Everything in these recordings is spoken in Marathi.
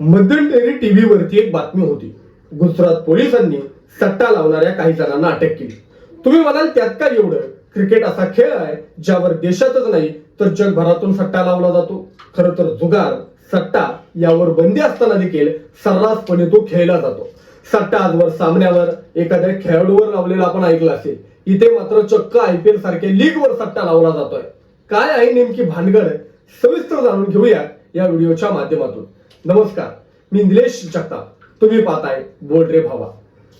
मध्यंतरी टीव्हीवरती एक बातमी होती. गुजरात पोलिसांनी सट्टा लावणाऱ्या काही जणांना अटक केली. तुम्ही म्हणाल त्यात काय एवढं? क्रिकेट असा खेळ आहे ज्यावर देशातच नाही तर जगभरातून सट्टा लावला जातो. खर तर जुगार सट्टा यावर बंदी असताना देखील सर्रासपणे तो खेळला जातो. सट्टा आजवर सामन्यावर एखाद्या खेळाडूवर लावलेला आपण ऐकलं असेल. इथे मात्र चक्क आय पी एल सारख्या लीग वर सट्टा लावला जातोय. काय आहे नेमकी भानगड? सविस्तर जाणून घेऊया या व्हिडिओच्या माध्यमातून. नमस्कार मी निलेश जगताप. तुम्ही पाहताय बोल रे भावा.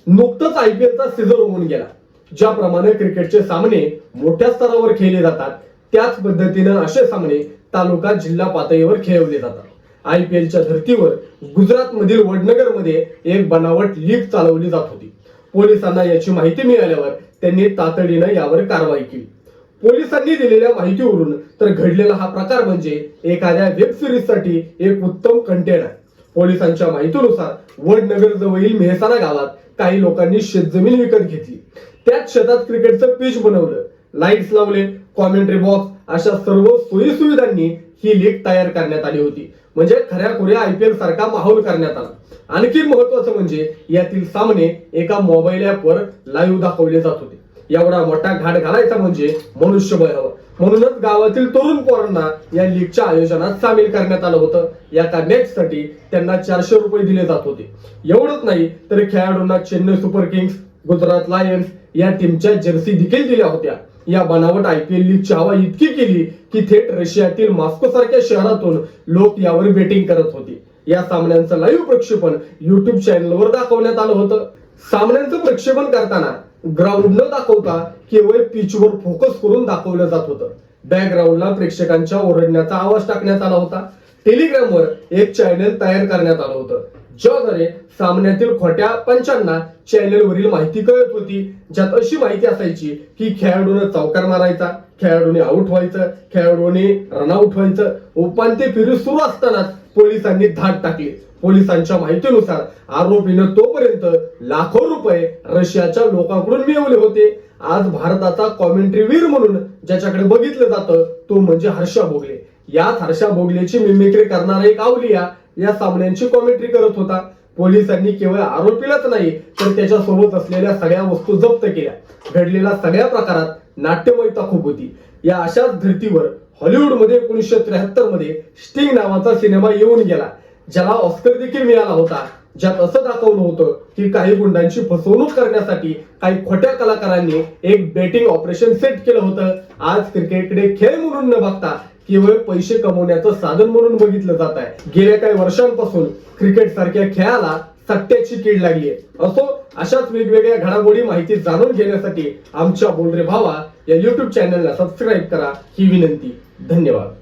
नुकतंच आय पी एलचा सीझन होऊन गेला. ज्याप्रमाणे क्रिकेटचे सामने मोठ्या स्तरावर खेळले जातात त्याच पद्धतीनं असे सामने तालुका जिल्हा पातळीवर खेळवले जातात. आय पी एलच्या धर्तीवर गुजरातमधील वडनगरमध्ये एक बनावट लीग चालवली जात होती. पोलिसांना याची माहिती मिळाल्यावर त्यांनी तातडीनं यावर कारवाई केली. पोलिसांनी दिलेल्या माहितीवरून तर घडलेला हा प्रकार म्हणजे एखाद्या वेब सिरीजसाठी एक उत्तम कंटेंट आहे. पोलिसांच्या माहितीनुसार वडनगर जवळील मेहसाणा गावात काही लोकांनी शेतजमीन विकत घेतली. त्याच शेतात क्रिकेटचं पिच बनवलं. लाईट्स लावले कॉमेंट्री बॉक्स अशा सर्व सोयी सुविधांनी ही लीग तयार करण्यात आली होती. म्हणजे खऱ्या खुऱ्या आय पी एल सारखा माहोल करण्यात आला. आणखी महत्वाचं म्हणजे यातील सामने एका मोबाईल ऍपवर लाईव्ह दाखवले जात होते. एवढा मोठा घाट घालायचा म्हणजे मनुष्यबळ हवं म्हणूनच गावातील तरुण पोरांना या लीगच्या आयोजनात सामील करण्यात आलं होतं. या मॅच साठी त्यांना चारशे रुपये दिले जात होते. एवढंच नाही तर खेळाडूंना Chennai Super Kings Gujarat Lions या टीमच्या जर्सी देखील दिल्या होत्या. या बनावट आय पी एल लीगची हवा इतकी केली की थेट रशियातील मॉस्को सारख्या शहरातून लोक यावर बेटिंग करत होते. या सामन्यांचं लाईव्ह प्रक्षेपण युट्यूब चॅनलवर दाखवण्यात आलं होतं. सामन्यांचं प्रक्षेपण करताना ग्राउंड न दाखवता केवळ पिचवर फोकस करून दाखवलं जात होतं. बॅकग्राऊंडला प्रेक्षकांच्या ओरडण्याचा आवाज टाकण्यात आला होता. टेलिग्रामवर एक चॅनल तयार करण्यात आलं होतं. ज्याद्वारे सामन्यातील खोट्या पंचांना चॅनलवरील माहिती कळत होती. ज्यात अशी माहिती असायची की खेळाडूनं चौकार मारायचा खेळाडूने आउट व्हायचं खेळाडूने रनआउट व्हायचं. उपांत्य फेरी सुरू असतानाच पोलिसांनी धाड टाकली. पोलिसांच्या माहितीनुसार आरोपीनं तोपर्यंत लाखो रुपये रशियाच्या लोकांकडून मिळवले होते. आज भारताचा कॉमेंट्रीवीर म्हणून ज्याच्याकडे बघितलं जातं तो म्हणजे हर्षा भोगले. याच हर्षा भोगलेची मिमिक्री करणारा एक आवलिया या सामन्यांची कॉमेंट्री करत होता. पोलिसांनी केवळ आरोपीलाच नाही तर त्याच्यासोबत असलेल्या सगळ्या वस्तू जप्त केल्या. घडलेल्या सगळ्या प्रकारात नाट्यमयता खूप होती. या अशाच धर्तीवर हॉलिवूडमध्ये एकोणीसशे त्र्याहत्तरमध्ये स्टिंग नावाचा सिनेमा येऊन गेला. ज्याला ऑस्कर देखील मिळाला होता. ज्यात असं दाखवलं होतं की काही गुंडांची फसवणूक करण्यासाठी काही खोट्या कलाकारांनी एक बेटिंग ऑपरेशन सेट केलं होतं. आज क्रिकेटकडे खेळ म्हणून न बघता केवळ पैसे कमवण्याचं साधन म्हणून बघितलं जात आहे. गेल्या काही वर्षांपासून क्रिकेट सारख्या खेळाला सट्ट्याची कीड लागली आहे असो अशाच वेगवेगळ्या घडामोडी माहिती जाणून घेण्यासाठी आमच्या बोलरे भावा या युट्यूब चॅनलला सबस्क्राईब करा. ही विनंती. धन्यवाद.